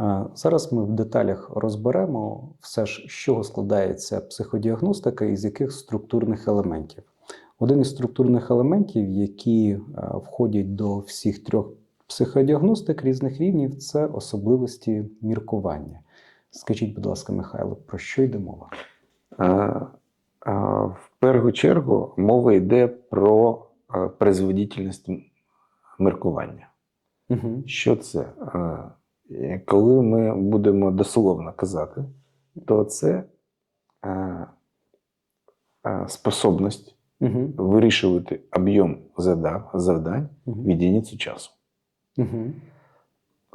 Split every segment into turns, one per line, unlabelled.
Е, Зараз ми в деталях розберемо все ж, з чого складається психодіагностика і з яких структурних елементів. Один із структурних елементів, які е, входять до всіх трьох психодіагностик різних рівнів, це особливості міркування. Скажіть, будь ласка, Михайло, про що йде мова?
А, а, В першу чергу мова йде про а, производительність міркування.
Угу.
Що це? А, Коли ми будемо дословно казати, то це а, а, способність
Угу.
вирішувати об'єм завдань в единицю часу.
Угу.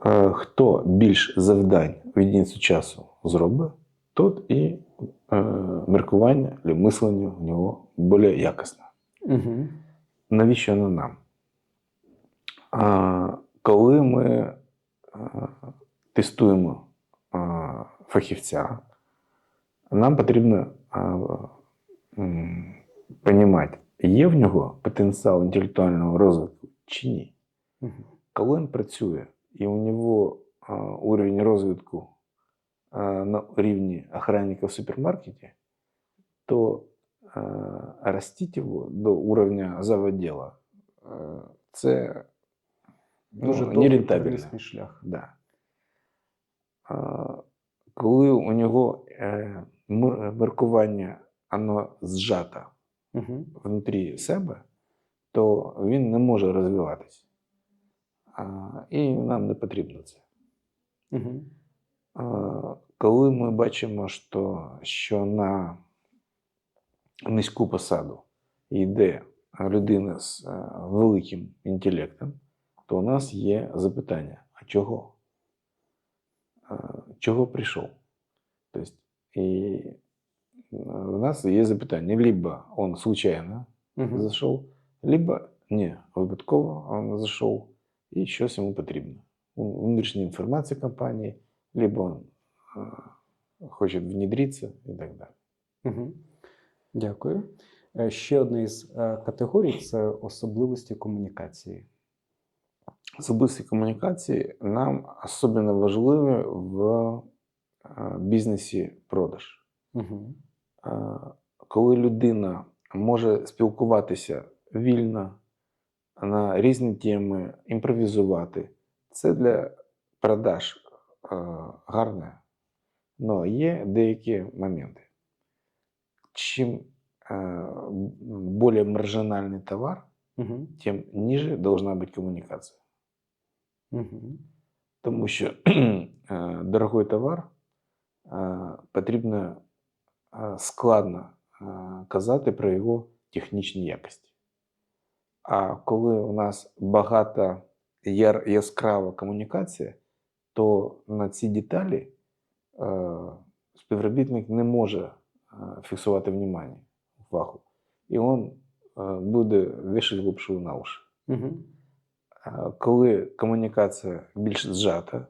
Е, Хто більш завдань в единицю часу зробить, тот і е, міркування або мислення в нього більш якісне.
Угу.
Навіщо воно нам? А, коли ми е, тестуємо е, фахівця, нам потрібно розуміти, є в нього потенціал інтелектуального розвитку чи ні.
Угу.
Коли він працює і у нього уровень розвитку на рівні охранника в супермаркеті, то а, ростить його до уровня заводіла а, це
Дуже
ну,
довгий
нерентабельно.
тернистий шлях.
Да. А, коли у нього е, міркування воно зжато
Угу.
внутрі себе, то він не може розвиватися. І нам не потрібно це.
Угу.
А, коли ми бачимо, що, що на низьку посаду йде людина з е, великим інтелектом, то у нас є запитання: а чого? Чого прийшов? Тобто, і у нас є запитання: либо он случайно
Угу.
зайшов, либо ні, випадково він зайшов і щось йому потрібно. Внутрішня інформація компанії, либо він хоче внедритися і так далі.
Угу. Дякую. Е, Ще одна із е, категорій це особливості комунікації.
Особисті комунікації нам особливо важливі в е, бізнесі продаж.
Угу.
Коли людина може спілкуватися вільно на різні теми, імпровізувати, це для продаж е, гарне. Але є деякі моменти. Чим більш маржинальний товар,
Угу.
тим ниже должна бути комунікація.
Угу.
Тому що е, дорогой товар е, потрібно е, складно казати про його технічні якості. А коли у нас багата яскрава комунікація, то на ці деталі співробітник не може фіксувати внимання, увагу. І він буде вішати лапшу на уші.
Угу.
Е, Коли комунікація більш зжата,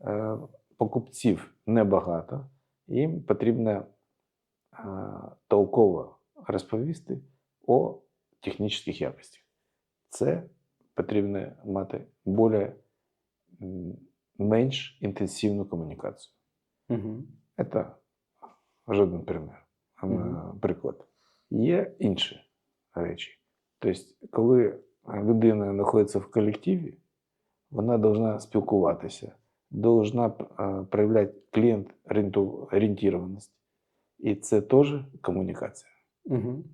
е, покупців небагато, їм потрібно е, толково розповісти о технічних якостях. Це потрібно мати більш, менш інтенсивну комунікацію.
Угу.
Це жоден примір, а,
Мгм.
приклад. Є інші речі. Тобто, коли людина знаходиться в колективі, вона повинна спілкуватися, повинна е, проявляти клієнт орієнтованість. І це теж комунікація.
Угу.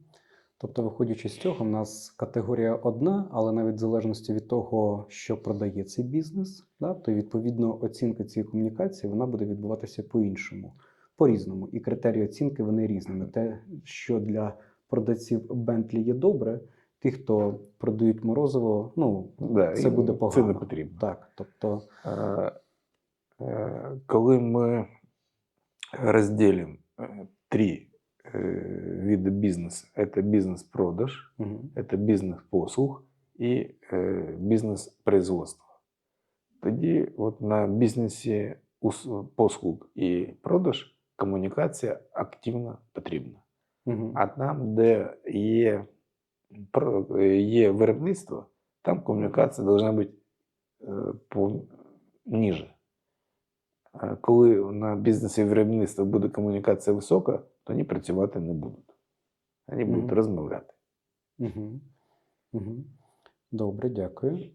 Тобто, виходячи з цього, в нас категорія одна, але навіть в залежності від того, що продає цей бізнес, да, то відповідно оцінка цієї комунікації вона буде відбуватися по-іншому, по-різному. І критерії оцінки вони різними. Те, що для продавців Bentley є добре, ті, хто продають морозиво, ну
Да,
це буде
Це не потрібно.
Так, тобто,
Е, е, Коли ми розділимо е, три е, види бізнесу: це бізнес-продаж,
угу.
це бізнес-послуг і е, бізнес-производство. Тоді от на бізнесі послуг і продаж комунікація активно потрібна.
Угу.
А там, де є, є виробництво, там комунікація повинна бути е, по, ниже. Е, Коли на бізнесі і виробництві буде комунікація висока, то вони працювати не будуть. Вони будуть
Мгм.
розмовляти.
Угу. Угу. Добре, дякую.